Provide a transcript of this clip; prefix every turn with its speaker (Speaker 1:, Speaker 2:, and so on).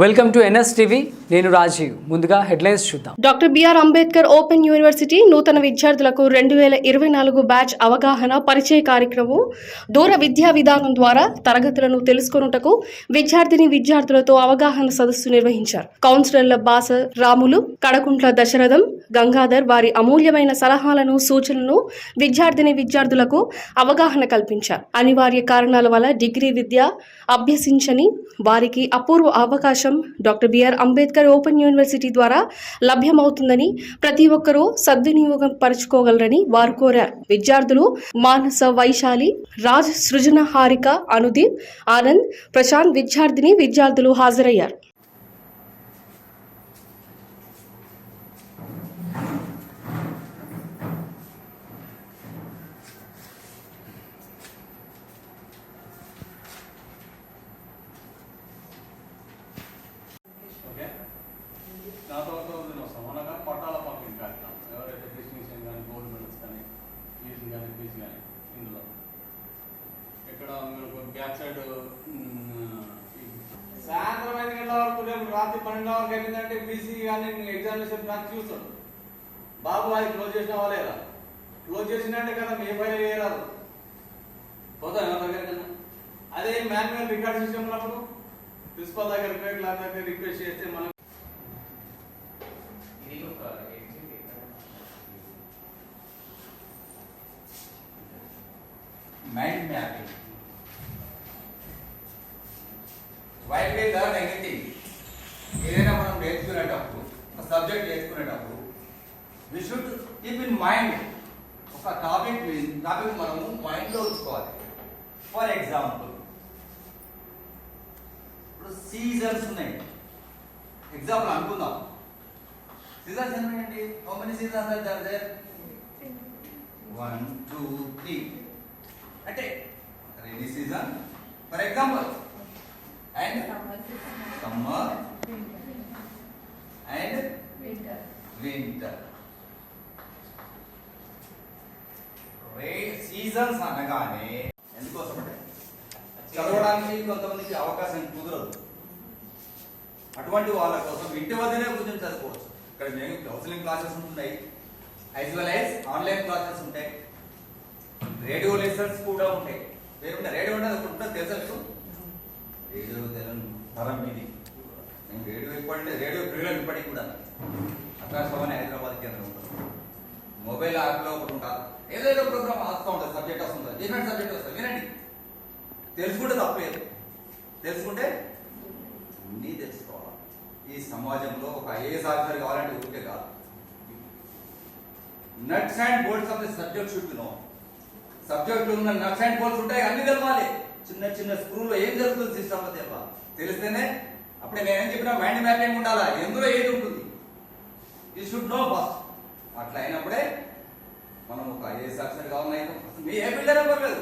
Speaker 1: Welcome to NS TV నేను రాజీవ్. ముందుగా headlines చూద్దాం.
Speaker 2: Doctor BR Ambedkar open university నూతన విద్యార్థులకు రెండు వేల ఇరవై నాలుగు బ్యాచ్ అవగాహన పరిచయ కార్యక్రమం దూర విద్యా విధానం ద్వారా తరగతులను తెలుసుకొనుటకు విద్యార్థిని విద్యార్థులతో అవగాహన సదస్సు నిర్వహించారు. కౌన్సిలర్ల బాస రాములు కడకుంట్ల దశరథం గంగాధర్ వారి అమూల్యమైన సలహాలను సూచనలను విద్యార్థిని విద్యార్థులకు అవగాహన కల్పించారు. అనివార్య కారణాల వల్ల డిగ్రీ విద్య అభ్యసించని వారికి అపూర్వ అవకాశం doctor BR Ambedkar open university ద్వారా లభ్యమవుతుందని ప్రతి ఒక్కరూ సద్వినియోగం పరుచుకోగలరని వారు కోరారు. విద్యార్థులు మానస వైశాలి రాజ్ సృజన హారిక అనుదీప్ ఆనంద్ ప్రశాంత్ విద్యార్థిని విద్యార్థులు హాజరయ్యారు.
Speaker 3: సాయంత్రం ఐదు గంటల వరకు రేపు రాత్రి పన్నెండు వరకు అయిపోయిందంటే బీసీ కానీ ఎగ్జామినేషన్ బ్రాంచ్ చూస్తాడు బాబు అది క్లోజ్ చేసిన లేదా క్లోజ్ చేసినట్టే కదా మీ ఫైల్ వేయరాదు పోతాం ఎవరి దగ్గర అదే మాన్యువల్ రికార్డ్ సిస్టమ్ ఉన్నప్పుడు ప్రిన్సిపల్ దగ్గర పోయి క్లాస్ దగ్గర రిక్వెస్ట్ చేస్తే మనం
Speaker 4: mind mapping. While we learn anything, ఏదైనా మనం నేర్చుకునేటప్పుడు ఒక సబ్జెక్ట్ నేర్చుకునేటప్పుడు we should keep in mind ఒక టాపిక్ టాపిక్ మనము మైండ్లో ఉంచుకోవాలి. ఫర్ ఎగ్జాంపుల్ ఇప్పుడు సీజన్స్ ఉన్నాయి. ఎగ్జాంపుల్ అనుకుందాం. Seasons ఎన్నాయండి how many seasons are there one two three అంటే rainy season for example and summer and winter ray seasons అనగానే ఎందుకోసం అంటే చదవడానికి కొంతమందికి అవకాశం కుదరదు. అటువంటి వాళ్ళ కోసం ఇంటి వద్దనే కూర్చొని చదువుకోవచ్చు. ఇక్కడ మేము కౌన్సిలింగ్ క్లాసెస్ ఉంటున్నాయి. As well as online classes ఉంటాయి. రేడియో లెసన్స్ కూడా ఉంటాయి. పేరుంటే రేడియో ఉంటుంది తెలుసా మీకు రేడియో తెలంగాణ తరం ఇది. నేను రేడియో ఇప్పటి రేడియో ప్రియులకు ఇప్పటికి కూడా. ఆకాశవాణి హైదరాబాద్ కేంద్రం ఉంటుంది మొబైల్ యాప్లో ఒకటి ఉంటారు ఏదైనా ప్రోగ్రామ్ వస్తూ ఉంటుంది సబ్జెక్ట్ వస్తుంది డిఫరెంట్ సబ్జెక్ట్ వస్తుంది వినండి. తెలుసుకుంటే తప్పలేదు తెలుసుకుంటే అన్నీ తెలుసుకోవాలి. ఈ సమాజంలో ఒక ఐఏఎస్ ఆఫీసర్ కావాలంటే ఊరికే కాదు. Nuts and bolts of the subject should know subject ఉన్న నట్స్ అండ్ బోల్డ్స్ ఉంటాయి అన్ని తెలవాలి చిన్న చిన్న స్క్రూలో ఏం జరుగుతుంది సిస్టమ్లో తెలిస్తేనే? అప్పుడే నేనేం చెప్పినా మైండ్ మ్యాపింగ్ ఉండాలా? ఎందులో ఏది ఉంటుంది? ఈ షుడ్ నో ఫస్ట్ అట్లా అయినప్పుడే మనం ఒక ఐఏఎస్ ఆఫీసర్ కావాలన్నా మీ ఏ బిల్డర్ పర్లేదు.